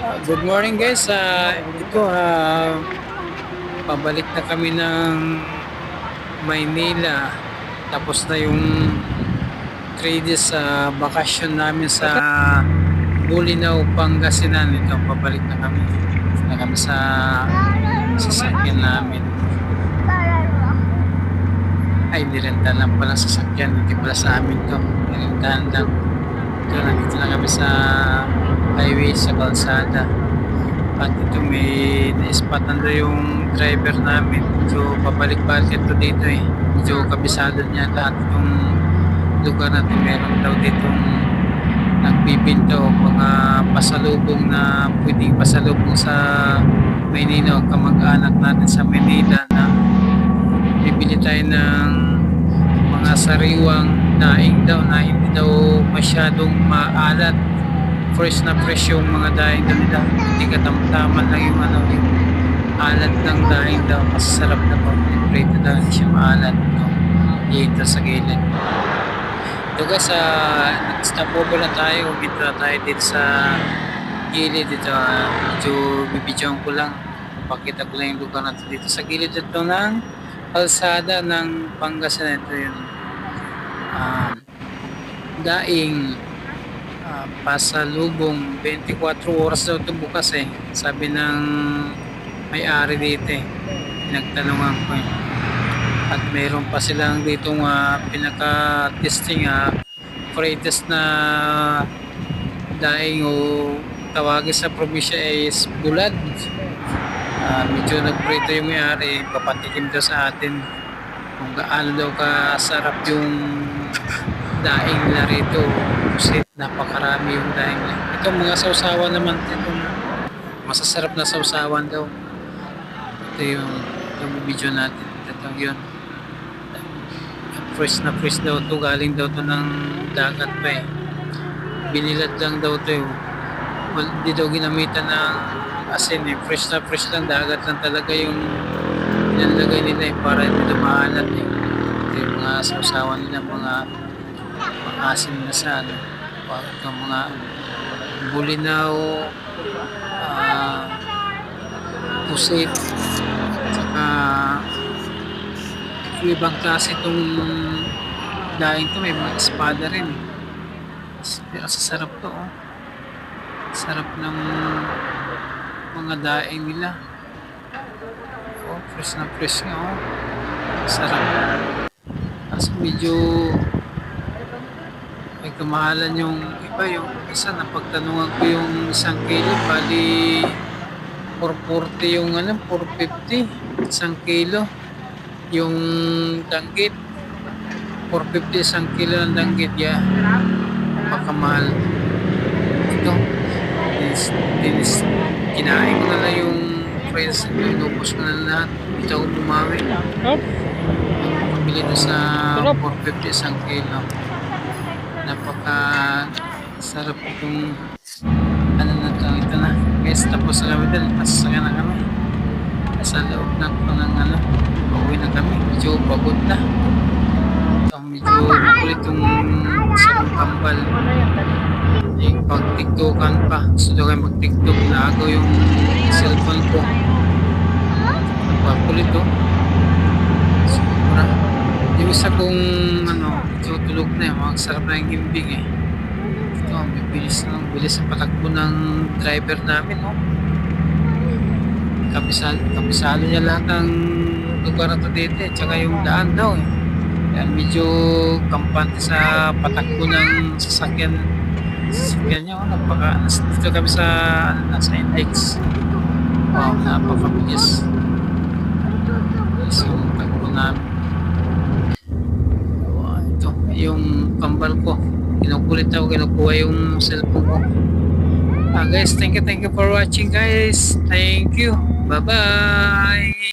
Uh, good morning guys. Ah, ito ah, pabalik na kami ng Maynila. Tapos na yung 3 days sa bakasyon namin sa Bulinaw, Pangasinan. Ito, pabalik na kami. Na kami sa sasakyan namin. Ay, nirenta lang pala sasakyan. Hindi pala sa amin to. Nirentahan lang. Ito, nandito na kami sa highway sa kalsada. At ito may na-spot na yung driver namin. Medyo pabalik-balik ito dito eh. Medyo kabisado niya lahat itong lugar natin. Meron daw ditong nagbibinta o mga pasalubong na pwedeng pasalubong sa Maynila o kamag-anak natin sa Manila na bibili tayo ng mga sariwang daing daw na hindi daw masyadong maalat fresh na fresh yung mga daing daw nila. Hindi katamtaman lang yung ano yung alat ng daing daw. Masasarap na pag prito daw hindi siya maalat. No? dito sa gilid. Ito guys uh, nag-stop over na tayo. Umito na tayo dito sa gilid. Dito uh, medyo bibidyoan ko lang. Pakita ko lang yung lugar natin dito sa gilid. Ito ng kalsada ng Pangasinan. Ito yung um, daing uh, pasalubong 24 oras daw ito bukas eh. Sabi ng may-ari dito eh. Pinagtanungan ko eh. At meron pa silang dito uh, pinaka-testing uh, greatest na daing o tawagin sa probinsya is bulad. Uh, medyo nagprito yung may-ari papatikim daw sa atin kung gaano daw kasarap yung daing nila rito napakarami yung daing nila ito mga sausawan naman ito masasarap na sausawan daw. Ito yung yung video natin. Ito yun. Fresh na fresh daw to. Galing daw to ng dagat pa eh. Binilad lang daw to eh. Wal- hindi daw ginamitan ng asin eh. Fresh na fresh lang. Dagat lang talaga yung nilalagay nila eh para hindi dumaalat eh. Ito yung mga sausawan nila mga asin na sa ano ito mga bulinaw ah pusit saka yung ibang klase itong daing to may mga espada rin eh. pero sasarap to oh. Sarap ng mga daing nila. Oh fresh na fresh nga oh. Sarap. Kaso medyo may kamahalan yung iba yung isa napagtanungan ko yung isang kilo bali 440 yung ano 450 isang kilo. Yung danggit 450 isang kilo ng danggit ya pakamahal ito dinis, dinis kinain ko na lang yung friends inubos ko na lahat. Ito ako bumawi. Pabili na sa 450 isang kilo sarap itong ano na to ito na. Guys tapos na kami dun. Pasasaka na kami. Nasa loob ng ano pauwi na kami. Medyo pagod na. Ito medyo makulit yung isang kambal yung pag tiktokan pa. Gusto daw kayo mag tiktok na agaw yung cellphone ko. Nagpakulit to sobra. Yung isa kong ano medyo tulog na yung magsarap na yung gimbing eh ang bibilis na ang bilis sa patakbo ng driver namin no kabisado, kabisado niya lahat ng lugar na to dito eh. Tsaka yung daan daw eh. Kaya medyo kampante sa patakbo ng sasakyan. Sasakyan niya, oh, napaka, dito kami sa, ano, nasa NX. Wow, napakabilis. Bilis yung takbo namin. Wow, ito, yung kambal ko. Kinukulit ako, kinukuha yung cellphone ko. Ah, guys, thank you, thank you for watching, guys. Thank you. Bye-bye.